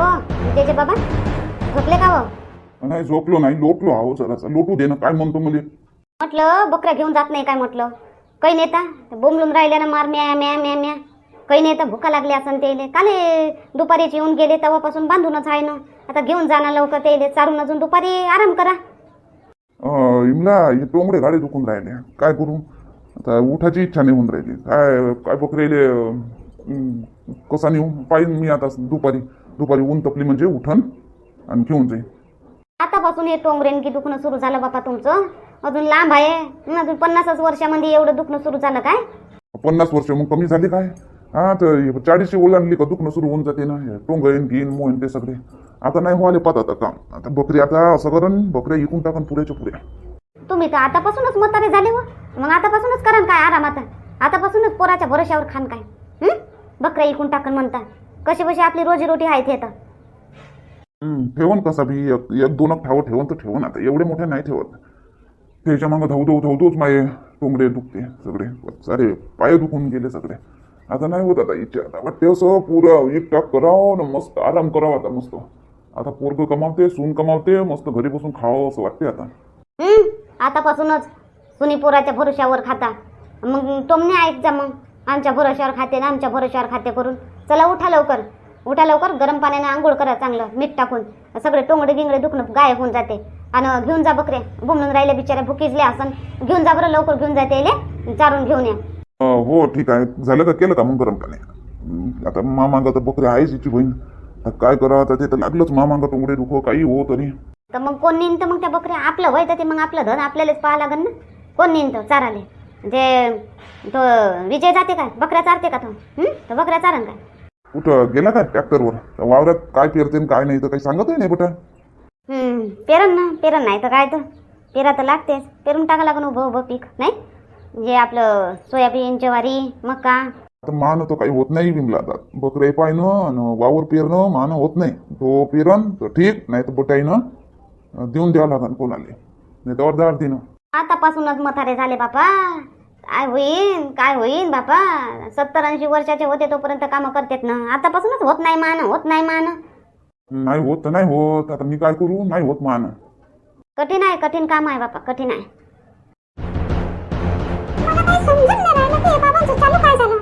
हो विजयचे बाबा झोपले का हो? नाही झोपलो नाही लोटलो आहो जरासा. लोटू दे ना काय म्हणतो मुली? म्हटलं बकऱ्या घेऊन जात नाही काय म्हटलं? काही नेता बोंबलून राहिल्या ना मार म्या म्या म्या म्या. काही नेता भुका लागली असं तेले काले दुपारीच येऊन गेले तेव्हापासून बांधूनच आहे ना? आता घेऊन जाणं लवकर तेले चारून अजून दुपारी आराम करा. अं, इमला हे टोंगडे गाडी दुखून राहिले. काय करू? आता उठायची इच्छा नाही होऊन राहिली. काय काय बकरेले अं, कसा नेऊ? पाहिजे मी आता दुपारी. दुपारी ऊन तपली म्हणजे उठन आणि घेऊन जाईन. आतापासून हे टोंगरेन की दुखणं सुरू झालं बापा तुमचं. अजून लांब आहे. हं, अजून पन्नासच वर्षामध्ये एवढं दुखणं सुरू झालं काय? पन्नास वर्ष मग कमी झाले काय? हा तर चाळीसशे ओलांडली का दुखणं सुरू होऊन जाते ना. हे टोंगरेन घेईन मोहीन ते सगळे. आता नाही व्हायला पाहत आता काम. आता बकरी आता असं करण बकऱ्या इकून टाकन पुऱ्याच्या पुऱ्या. तुम्ही तर आतापासूनच म्हातारे झाले व. मग आतापासूनच करा न काय आराम आता आतापासूनच पोराच्या भरोशावर खान काय? हं? बकऱ्या इकून टाकन म्हणता. कशी कशी आपली रोजीरोटी आहे ते तर. हम्म, ठेवण कसा बी एक एक दोन ठाव ठेवण तर ठेवण आता. एवढे मोठे नाही ठेवत. त्याच्या मागं धाव धाव धावतोच माये टोंगडे दुखते सगळे. सारे पाय दुखून गेले सगळे. आता नाही होत आता इच्छा. आता वाटते असं पुरं एक टाक करावं ना मस्त आराम करावा आता मस्त. आता पोरग कमावते सून कमावते मस्त घरी बसून खावं असं वाटते आता. हं? आतापासूनच सुनी पोराच्या भरोशावर खाता. मग टोमने ऐक जा मग. आमच्या भरोशावर खाते ना आमच्या भरोशावर खाते करून. चला उठा लवकर. उठा लवकर गरम पाण्याने आंघोळ करा चांगलं मीठ टाकून. सगळे टोंगडे गिंगडे दुखणं गायब होऊन जाते. आणि घेऊन जा बकरे बुमलून राहिले बिचारे भुकीजले असन घेऊन जा बरं लवकर घेऊन जाते याले चारून घेऊन या. हो ठीक आहे. झालं का? केलं का मग गरम पाणी? आता मामांग तर बकरी आहेच हिची बहीण. काय करावं आता? ते तर लागलंच मामांग टोंगडे दुखो काही हो तरी. तर मग कोण तर मग त्या बकऱ्या? आपलं तर ते मग आपलं धन आपल्यालाच पाहा लागेल ना. कोण नेईन तो चाराले. ते तो विजय जाते काय? बकऱ्या चारते का तो? तर बकऱ्या चारण काय? कुठं गेला का ट्रॅक्टरवर वावरात काय पेरते काय नाही तर काही सांगतही नाही बेटा हं, पेरण ना पेरण नाही तर काय तर. पेरा तर लागतेच. पेरून टाका लागून उभं उभं पीक नाही? जे आपलं सोयाबीन ज्वारी मका. आता मान तर काही होत नाही विमला आता. बकरे पायनं आणि वावर पेरणं मान होत नाही. तो पेरन तर ठीक नाही तर बटाईनं देऊन द्यावं लागन कोणाला. नाही तर अर्धा अर्धीनं आतापासूनच म्हातारे झाले बापा. काय होईन काय होईन बापा? सत्तर ऐंशी वर्षाचे होते तोपर्यंत कामं करतात ना. आतापासूनच होत नाही मान होत नाही मान. नाही होत तर नाही होत. आता मी काय करू? नाही होत मान. कठीण आहे कठीण काम आहे बापा कठीण आहे. मला काही समजून नाही राहिलं की हे बाबांचं चालू काय झालं?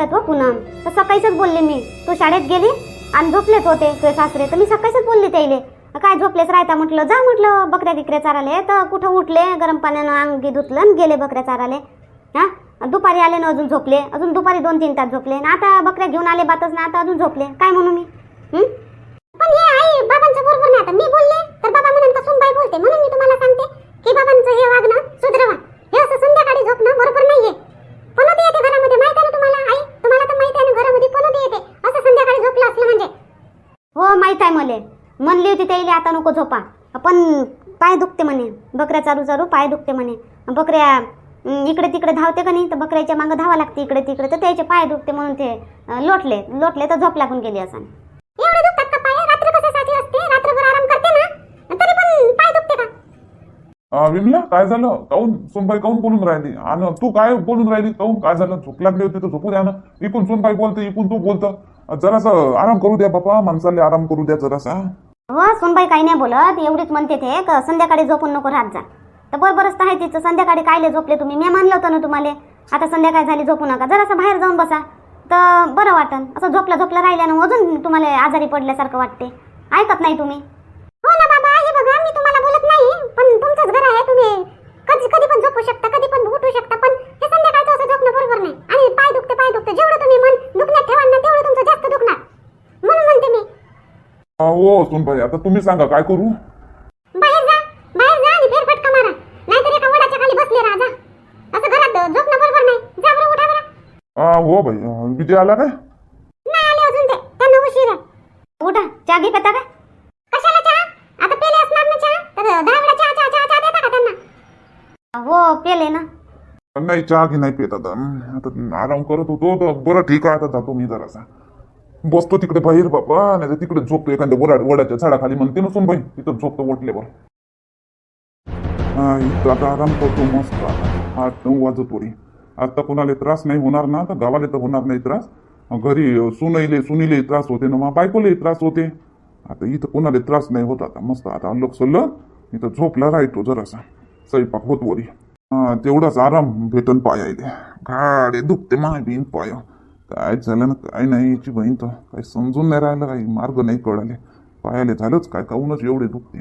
मला हो पुन्हा. तर सकाळीच बोलले मी. तू शाळेत गेली आणि झोपलेच होते तुझे सासरे. तर मी सकाळीच बोलले त्याले काय झोपलेच राहता म्हटलं? जा म्हटलं बकऱ्या गिकऱ्या चाराले. तर कुठं उठले? गरम पाण्यानं अंगी धुतलं आणि गेले बकऱ्या चाराले. हा? दुपारी आले ना अजून झोपले. अजून दुपारी दोन तीन तास झोपले. ना आता बकऱ्या घेऊन आले बातच ना आता अजून झोपले. काय म्हणू मी? पण हे आई बाबांचं बरोबर नाही आता. मी बोलले तर बाबा म्हणून का सुनबाई बोलते? म्हणून मी तुम्हाला सांगते की बाबांचं हे वागणं सुधरवा. हे असं संध्याकाळी झोपणं बरोबर नाहीये. पण येते घरामध्ये माहीत आहे ना तुम्हाला आई तुम्हाला तर माहीत आहे ना घरामध्ये पनोती येते असं संध्याकाळी झोपलं असलं म्हणजे हो माहीत आहे मले. म्हणली होती त्याईले आता नको झोपा. पण पाय दुखते म्हणे. बकऱ्या चारू चारू पाय दुखते म्हणे. बकऱ्या इकडे तिकडे धावते का नाही? तर बकऱ्याच्या मागं धावा लागते इकडे तिकडे. तर त्याचे पाय दुखते म्हणून ते लोटले. लोटले तर झोप लागून गेली असं. पण विमला काय झालं? काऊन सोनबाई काऊन बोलून राहिली? आणि तू काय बोलून राहिली? काऊन? काय झालं? झोप लागली होती तर झोपू द्या ना. इकून सोनबाई बोलते इकून तू बोलतं. जरासं आराम करू द्या बापा माणसाला आराम करू द्या जरासा. हो सोनबाई काही नाही बोलत एवढीच म्हणते ते का संध्याकाळी झोपून नको राहत जा. तर बरोबरच तर आहे तिचं संध्याकाळी कायले झोपले तुम्ही? मी मानलं होतं ना तुम्हाला आता संध्याकाळी झाली झोपू नका. जरासं बाहेर जाऊन बसा. तर बरं वाटन असं झोपलं झोपलं राहिल्यानं अजून तुम्हाला आजारी पडल्यासारखं वाटते. ऐकत नाही तुम्ही. हो ना बाबा हे बघा मी तुम्हाला बोलत नाही पण तुमचंच घर आहे तुम्ही कधी कधी पण झोपू शकता कधी पण उठू शकता पण हे संध्याकाळचं असं झोपणं बरोबर नाही. आणि पाय दुखते पाय दुखते. जेवढं तुम्ही मन दुखण्यात ठेवाल ना तेवढं तुमचं जास्त दुखणार. म्हणून म्हणते मी. हो सुनबाई आता तुम्ही सांगा काय करू? बाहेर जा बाहेर जा आणि फेर फटका मारा. नाहीतर एका वडाच्या खाली बसले राजा असं घरात झोपणं बरोबर नाही. जा बरं उठा बरं. हो भाई विजय आला का नाही चहा घे नाही पेत आता आता आराम करत होतो तर बरं ठीक आहे आता जातो मी जरासा. बसतो तिकडे बाहेर बाबा नाही तर तिकडे झोपतो एखाद्या वडा वडाच्या झाडाखाली म्हणते नसून बाई तिथं झोपतो वटल्यावर. इथं आता आराम करतो मस्त आता. आठ नऊ वाजतोरी आता कोणाला त्रास नाही होणार ना तर गावाला तर होणार नाही त्रास. घरी सुनईले सुनीले त्रास होते ना मग बायकोले त्रास होते. आता इथं कोणाला त्रास नाही होत आता मस्त आता अल्लग सल्ल इथं झोपला राहतो जरासा. स्वयंपाक होत वरी. तेवढाच आराम भेटन पायाले गाडे दुखते माय बिन पाय. काय झालं ना काय नाही याची बहीण तर काही समजून नाही राहिलं काही मार्ग नाही कळाले. पायाले झालंच काय काऊनच एवढे दुखते?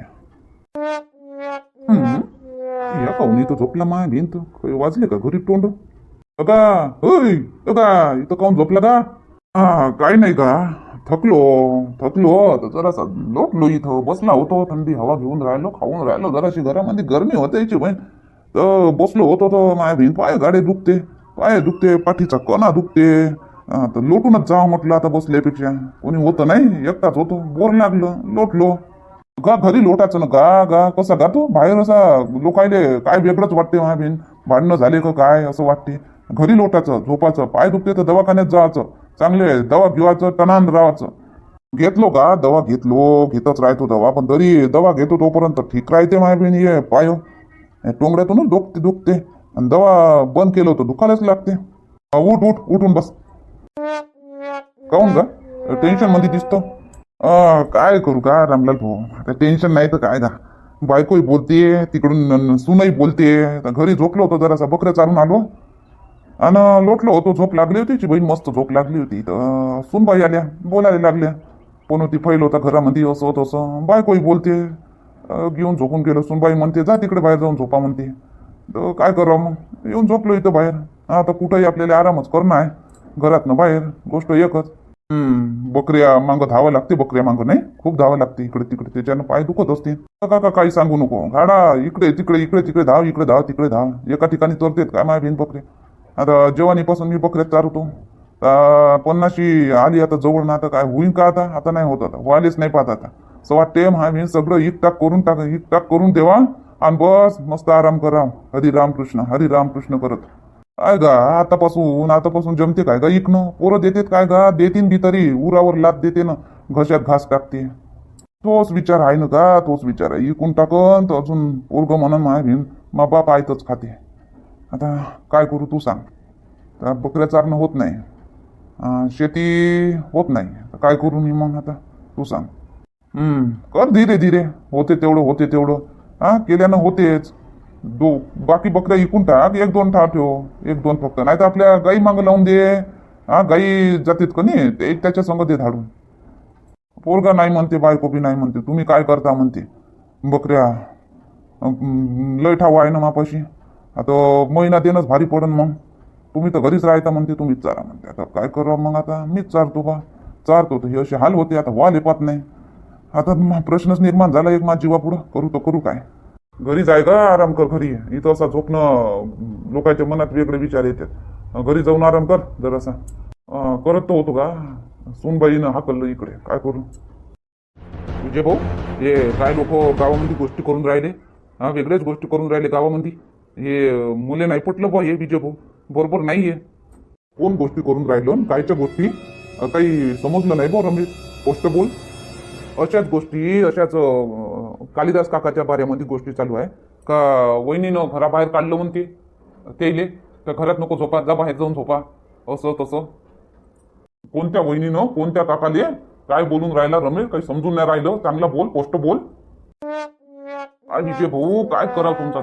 या काहून इथं झोपला माय बिन तर. काही वाजले का घरी तोंड? अगा होय का इथं काऊन झोपला का हा काय नाही का थकलो थकलो. तर जरासा लोटलो इथं. बसला होतो थंडी हवा घेऊन राहिलो खाऊन राहिलो. जराशी घरामध्ये गरमी होते याची बहीण. तर बसलो होतो तर माझ्या बहीण पाय गाडे दुखते. पाय दुखते पाठीचा कणा दुखते. हा, तर लोटूनच जावं म्हटलं आता बसल्यापेक्षा. कोणी होतं नाही एकटाच होतो. बोर लागलं लोटलो. गा घरी लोटायचं ना गा गा. कसा गातो बाहेर असा लोकायले काय वेगळंच वाटते माझ्या बहीण? भांडणं झाले का काय असं वाटते? घरी लोटायचं झोपायचं पाय दुखते तर दवाखान्यात जायचं. चांगले दवा घेवायचं टनान राहायचं. घेतलो का दवा घेतलो. घेतच राहतो दवा पण तरी दवा घेतो तोपर्यंत ठीक राहते माझ्या बहीण ये पाय. टोंगड्यातूनच दुखते दुखते. आणि दवा बंद केलं होतं दुखायलाच लागते. उठ उठ उठून बस. काहून का टेन्शनमध्ये दिसतो. काय करू का रामलाल भाऊ? आता टेन्शन नाही तर काय का बायकोही बोलते तिकडून सुनही बोलतेय. बोलते घरी झोपलो होतो जरासा बकऱ्या चालून आलो. आणि लोटलो होतो झोप लागली होती बहीण मस्त झोप लागली होती. तर सुनबाई आल्या बोलायला लागल्या. पण होती फैल होता घरामध्ये असं तसं. बायकोही बोलते घेऊन झोपून गेलो. सुनबाई म्हणते जा तिकडे बाहेर जाऊन झोपा म्हणते. तर काय करावं मग? येऊन झोपलो इथं बाहेर. आता कुठंही आपल्याला आरामच करणं आहे. घरातनं बाहेर गोष्ट एकच. हम्म बकऱ्या मागं धावं लागते बकऱ्या मागं नाही? खूप धावं लागते इकडे तिकडे त्याच्यानं पाय दुखत असते काका काही सांगू नको. गाडा इकडे तिकडे इकडे तिकडे धाव इकडे धाव तिकडे धाव. एका ठिकाणी तरतेत काय माझ्या भिन बकरे? आता जेवणीपासून मी बकऱ्यात चारतो पन्नाशी आली आता जवळ ना आता काय होईन का आता? आता नाही होत आता. व्हायलेच नाही पाहत आता. असं वाटते आम्ही सगळं इक टाक करून टाक इक टाक करून देवा आणि बस मस्त आराम करा हरी रामकृष्ण हरी रामकृष्ण करत काय गा आतापासून आतापासून जमते काय गा इकणं पोरं देतेत काय गा देतीन बी तरी उरावर लाद देते ना घशात घास टाकते तोच विचार आहे ना का तोच विचार आहे इकून टाकन तर अजून पोरग म्हणून माय भीन मा बाप आयतच खाते आता काय करू तू सांग तर बकऱ्या चारणं होत नाही शेती होत नाही काय करू मी मग आता तू सांग हम्म. कर धीरे धीरे? होते तेवढं होते तेवढं. हा केल्यानं होतेच. दो बाकी बकऱ्या इकून टाक एक दोन ठा ठेव. एक दोन फक्त. नाही तर आपल्या गाई मागं लावून दे. हा गाई जातेत का नाही ते त्याच्या संग दे धाडून पोरगा नाही म्हणते बायको बी नाही म्हणते. तुम्ही काय करता म्हणते. बकऱ्या अं, लय ठाव आहे ना मापाशी. आता महिना देणंच भारी पडन मग. तुम्ही तर घरीच राहता म्हणते तुम्हीच चारा म्हणते. आता काय करावं मग आता? मीच चारतो बा. चारतो तर हे असे हाल होते. आता वाल येपात नाही. आता प्रश्नच निर्माण झाला एक माझ्या जीवापुढं. करू तर करू काय. घरी जाय का आराम कर घरी. इथं असा झोपणं लोकांच्या मनात वेगळे विचार येतात. घरी जाऊन आराम कर जरासा. अं, करत तर होतो का? सोनबाईनं हाकललं इकडे. काय करू? विजय भाऊ हे काय लोक गावामध्ये गोष्टी करून राहिले? हा वेगळ्याच गोष्टी करून राहिले गावामध्ये. हे मुले नाही पटलं बा हे विजय भाऊ. बरोबर नाही आहे कोण गोष्टी करून राहिलो आणि कायच्या गोष्टी? अं, काही समजलं नाही बा रमेश. स्पष्ट बोल. अशाच गोष्टी अशाच कालिदास काकाच्या बाऱ्यामध्ये गोष्टी चालू आहे. का वहिनीनं घराबाहेर काढलं म्हणते तेले तर घरात नको झोपा जा बाहेर जाऊन झोपा. असं तसं. कोणत्या वहिनीनं कोणत्या काकाले काय बोलून राहिला रमेश? काही समजून नाही राहिलं. चांगला बोल पोस्ट बोल. काय विजय भाऊ काय करा तुमचा?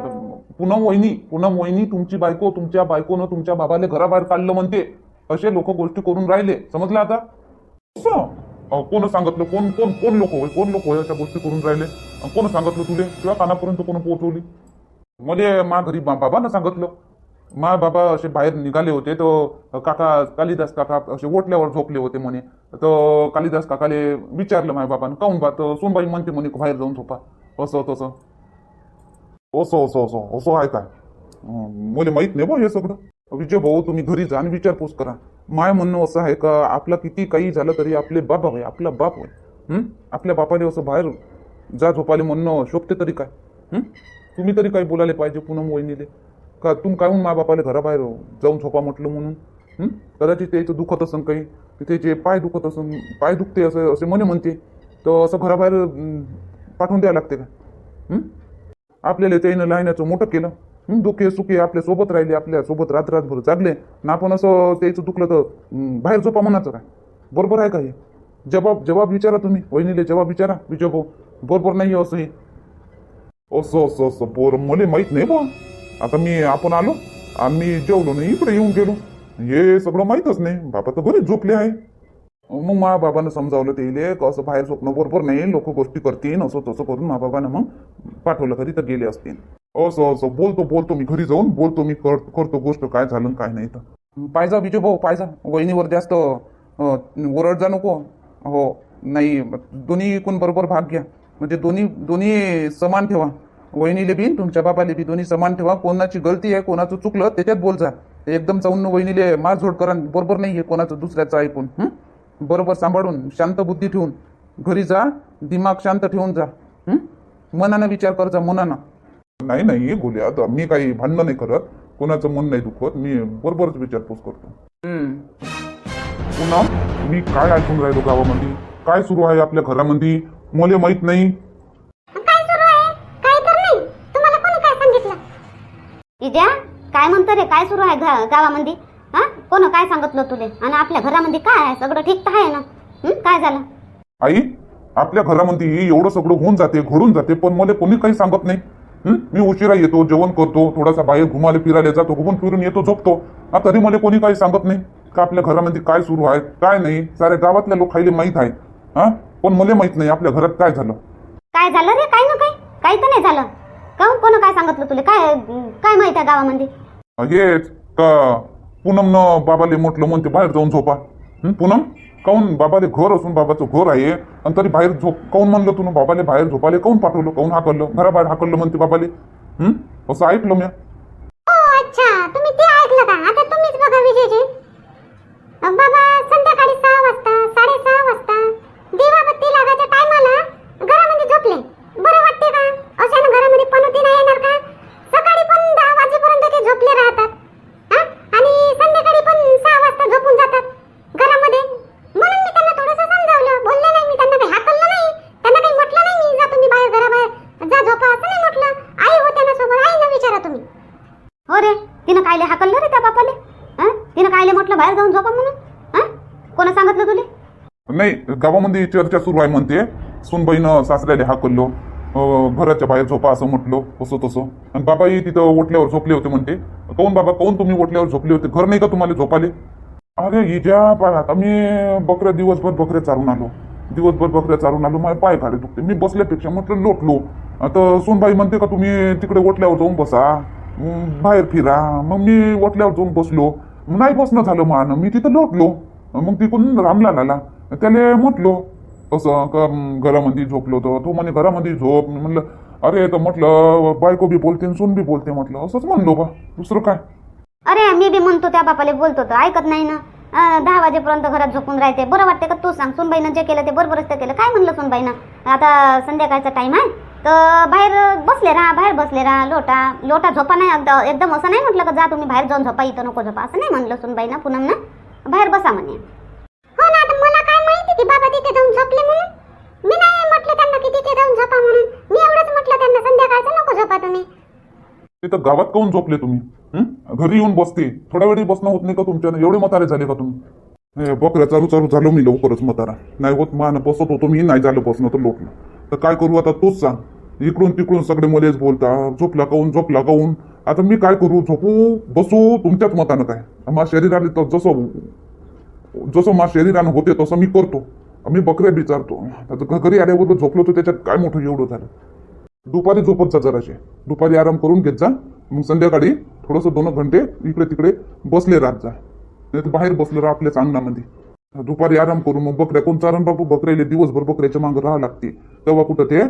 पुनम वहिनी पुनम वहिनी तुमची बायको तुमच्या बायकोनं तुमच्या बाबाले घराबाहेर काढलं म्हणते. असे लोक गोष्टी करून राहिले. समजलं आता? असं? अहो, कोण सांगितलं कोण कोण कोण लोक होय? कोण लोक होय अशा गोष्टी करून राहिले? अन कोण सांगितलं तुले? किंवा कानापर्यंत कोण पोहोचवली? मध्ये मा घरी मा बाबानं सांगितलं. मा बाबा असे बाहेर निघाले होते तर काका कालिदास काका असे ओटल्यावर झोपले होते म्हणे. तर कालिदास काकाले विचारलं माझ्या बाबानं काऊन बा तर सोनबाई म्हणते म्हणे बाहेर जाऊन झोपा. असं तसं. असं असं असं असं आहे काय? अं, मला माहीत नाही बा हे सगळं. विजय भाऊ तुम्ही घरी जा आणि विचारपूस करा. माय म्हणणं असं आहे का आपला किती काही झालं तरी आपले बाबा होय आपला बाप होय आपल्या बापाने असं बाहेर जा झोपाले म्हणणं शोभते तरी काय? तुम्ही तरी काही बोलायला पाहिजे पूनम वहिनीले का तुम काहून मा बापाले घराबाहेर जाऊन झोपा म्हटलं म्हणून? कदाचित त्याचं दुखत असन काही. तिथे जे पाय दुखत असन पाय दुखते असं असे मने म्हणते. तर असं घराबाहेर पाठवून द्यावं लागते का? आपल्याला त्यानं लायण्याचं मोठं केलं. दुखे सुखे आपल्यासोबत राहिले आपल्यासोबत रात रातभर जागले. ना आपण असं त्याचं दुखलं तर बाहेर झोपा म्हणायचं काय? बरोबर आहे का हे? जबाब जबाब विचारा तुम्ही. वहिनीले जबाब विचारा विजय भाऊ. बरोबर नाही आहे असं हे. असं असं असं. पोर मला माहीत नाही बा आता मी आपण आलो आम्ही जेवलो नाही इकडे येऊन गेलो. हे सगळं माहीतच नाही. बाबा तर बरेच झोपले आहे. मग मा बाबानं समजावलं ते इले असं बाहेर झोपणं बरोबर नाही लोक गोष्टी करतील असं तसं करून मा बाबानं मग पाठवलं घरी तर गेले असतील. असं असं बोलतो बोलतो मी घरी जाऊन बोलतो मी कर करतो गोष्ट काय झालं काय नाही तर. पाहिजा विजय भाऊ पाहिजा वहिनीवर जास्त ओरड जा नको. हो नाही दोन्ही कोण बरोबर भाग घ्या. म्हणजे दोन्ही दोन्ही समान ठेवा. वहिनीले बी तुमच्या बाबाले बी दोन्ही समान ठेवा. कोणाची गलती आहे कोणाचं चुकलं त्याच्यात बोल जा एकदम जाऊन वहिनीले मारझोड करा बरोबर नाही आहे कोणाचं दुसऱ्याचं ऐकून. हं? बरोबर सांभाळून शांत बुद्धी ठेवून घरी जा दिमाग शांत ठेवून जा हं? मनानं विचार कर जा मनानं. नाही नाही बोलूया आता मी काही भांडणं नाही करत कोणाचं मन नाही दुखत मी बरोबरच विचारपूस करतो. पुन्हा मी काय ऐकून राहिलो गावामध्ये? काय सुरू आहे आपल्या घरामध्ये? मला माहीत नाही. काय सुरू आहे? काही तर नाही. तुम्हाला कोणी काय सांगितलं? इद्या काय म्हणतो रे? काय सुरू आहे गा- गावामध्ये? हा? कोण काय सांगितलं तुले? आणि आपल्या घरामध्ये काय आहे? सगळं ठीक तर आहे ना? हं? काय झालं? आई आपल्या घरामध्ये एवढं सगळं होऊन जाते घडून जाते पण मला कोणी काही सांगत नाही. हं? मी उशिरा येतो जेवण करतो थोडासा बाहेर घुमाले फिरायला जातो घुमून फिरून येतो झोपतो. हा तरी मला कोणी काही सांगत नाही का आपल्या घरामध्ये काय सुरू आहे काय नाही? साऱ्या गावातल्या लोकांना माहीत आहे हा पण मला माहीत नाही आपल्या घरात काय झालं. काय झालं रे? काय ना काय काही तर नाही झालं. काहून कोण काय सांगितलं तुले? काय काय माहीत आहे गावामध्ये? हेच का? पूनमनं बाबाले म्हटलं म्हणते बाहेर जाऊन झोपा. हं, पूनम? काऊन बाबाले घर असून बाबाचं घर आहे. आणि तरी बाहेर झोप काऊन म्हणलं तू बाबाले बाहेर झोपाले? काऊन पाठवलं? काऊन हाकललं? घराबाहेर हाकललं म्हणते बाबाले? हं? असं ऐकलं मी हो अच्छा. तुम्ही ते ऐकलं का आता तुम्हीच बघा विजयजी अं, बाबा संध्याकाळी सहा वाजता साडेसहा वाजता दिवाबत्ती लागायच्या टायमाला घरामध्ये झोपले बरं वाटते का अशानं घरामध्ये पनोती नाही येणार का सकाळी पण दहा वाजेपर्यंत ते झोपले राहतात हा? आणि संध्याकाळी पण सहा वाजता झोपून जातात घरामध्ये म्हणून मी त्यांना थोडंसं समजावलं बोलले नाही मी त्यांना काही हाकललं नाही त्यांना काही म्हटलं नाही मी जा तुम्ही बाहेर घराबाहेर जा झोपा असं नाही म्हटलं आई होत्या ना सोबत आईला विचारा तुम्ही हो रे तिनं कायले हाकललं रे त्या बापाले हा तिनं कायले म्हटलं बाहेर जाऊन झोपा म्हणून? हा? कोणा सांगितलं तुले? नाही गावामध्ये चर्चा सुरू आहे म्हणते. सुनबाईनं सासऱ्याला हा करलो घराच्या बाहेर झोपा असं म्हटलं असं तसं. आणि बाबाही तिथं ओटल्यावर झोपले होते म्हणते. काऊन बाबा काऊन तुम्ही ओटल्यावर झोपले होते? घर नाही का तुम्हाला झोपाले? अरे हिच्या पायात आता मी बकऱ्या दिवसभर बकऱ्या चारून आलो. दिवसभर बकऱ्या चारून आलो माझे पाय खाली दुखते. मी बसल्यापेक्षा म्हटलं लोटलो. आता सोनबाई म्हणते का तुम्ही तिकडे ओटल्यावर जाऊन बसा. बाहेर फिरा. मग मी ओटल्यावर जाऊन बसलो. नाही बसणं झालं मान. मी तिथं लोटलो मग तिकडून रामला आला त्याला म्हटलो असं का घरामध्ये झोपलो होतो तो म्हणे घरामध्ये झोप. म्हणलं अरे तर म्हटलं बायको बी बोलते आणि सून बी बोलते. म्हटलं असंच म्हणलो बा. दुसरं काय? अरे मी बी म्हणतो त्या बापाला बोलतो तर ऐकत नाही ना. दहा वाजेपर्यंत घरात झोपून राहते. बरं वाटते का तू सांग? सुनबाईनं जे केलं ते बरोबरच ते केलं. काय म्हणलं सुनबाईनं? आता संध्याकाळचा टाइम आहे? तर बाहेर बसले राहा बाहेर बसले राहा लोटा लोटा झोपा नाही अगदा एकदम असं नाही म्हटलं का जा तुम्ही बाहेर जाऊन झोपा इथं नको झोपा. असं नाही म्हणलं सुनबाईनं ना बाहेर बसा म्हणे. हो ना आता मला काय माहिती की बाबा तिथे जाऊन झोपले म्हणून? मी नाही म्हटलं त्यांना की तिथे जाऊन झोपा म्हणून. मी एवढंच म्हटलं त्यांना संध्याकाळचं नको झोपा तुम्ही. तिथं गावात काऊन झोपले तुम्ही? घरी येऊन बसते. थोड्या वेळी बसणं होत नाही का तुमच्यानं एवढे म्हातारे झाले का तुम्ही? बकऱ्या चालू चालू झालो मी लवकरच म्हातारा. नाही होत मान बसत होतो मी नाही झालं बसणं तर लोटलं. तर काय करू आता? तूच सांग. इकडून तिकडून सगळे मलेच बोलता झोपला काऊन झोपला काऊन आता मी काय करू? झोपू बसू तुमच्याच मतानं काय? माझ्या शरीराने तर जसं जसं माझ्या शरीरानं होते तसं मी करतो. मी बकऱ्या विचारतो आता घ- घरी आल्याबरोबर झोपलो तर त्याच्यात काय मोठं एवढं झालं? दुपारी झोपत जा जराशे. दुपारी आराम करून घेत जा. मग संध्याकाळी थोडंसं दोन घंटे इकडे तिकडे बसले राहत जा. नाही बाहेर बसले राहा आपल्याच अंगणामध्ये दुपारी आराम करून मग बकऱ्या कोण चारण बापू? बकऱ्याले दिवसभर बकऱ्याच्या मागं राहावं लागते. तेव्हा कुठं ते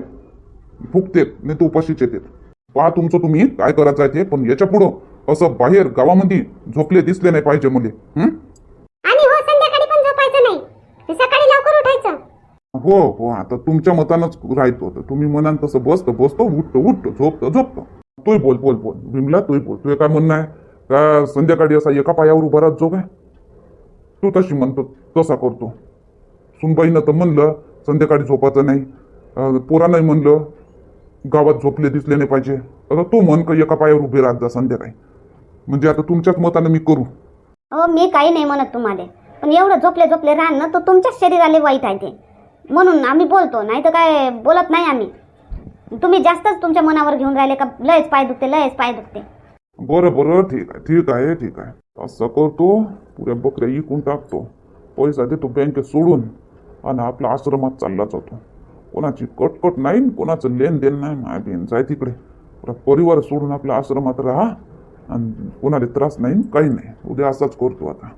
फुकतेत नाही तर उपाशीच येतात पहा तुमचं तुम्ही काय करायचं आहे ते पण याच्या पुढं असं बाहेर गावामध्ये झोपले दिसले नाही पाहिजे मुले. हं? आणि हो हो हो आता तुमच्या मतानंच राहतो. तुम्ही म्हणाल तसं बसतो बसतो उठतो उठतो झोपतो झोपतो. तूही बोल बोल बोल. विमला तूही बोल. तुझं काय म्हणणं आहे? का संध्याकाळी असा एका पायावर उभा राहत जो काय? तू तशी म्हणतो तसा करतो. सुनबाईनं तर म्हणलं संध्याकाळी झोपायचं नाही. अं, पोरानंही म्हणलं गावात झोपले दिसले नाही पाहिजे. आता तू म्हण का एका पायावर उभे राहत जा संध्याकाळी. म्हणजे आता तुमच्याच मतानं मी करू. अहो मी काही नाही म्हणत तुम्हाला. पण एवढं झोपले झोपले राहणं तर तुमच्याच शरीराला वाईट आहे ते. म्हणून आम्ही बोलतो नाही तर काय बोलत नाही आम्ही. तुम्ही जास्तच तुमच्या मनावर घेऊन राहिले का? लयच पाय दुखते लयच पाय दुखते. बरं बरं ठीक आहे ठीक आहे ठीक आहे. असं करतो पुऱ्या बकऱ्या इकून टाकतो. पैसा देतो बँकेत सोडून आणि आपला आश्रमात चालला जातो. कोणाची कटकट नाही कोणाचं लेनदेन नाही माय बेन जाय तिकडे. परिवार सोडून आपल्या आश्रमात राहा आणि कोणाला त्रास नाही काही नाही. उद्या असाच करतो आता.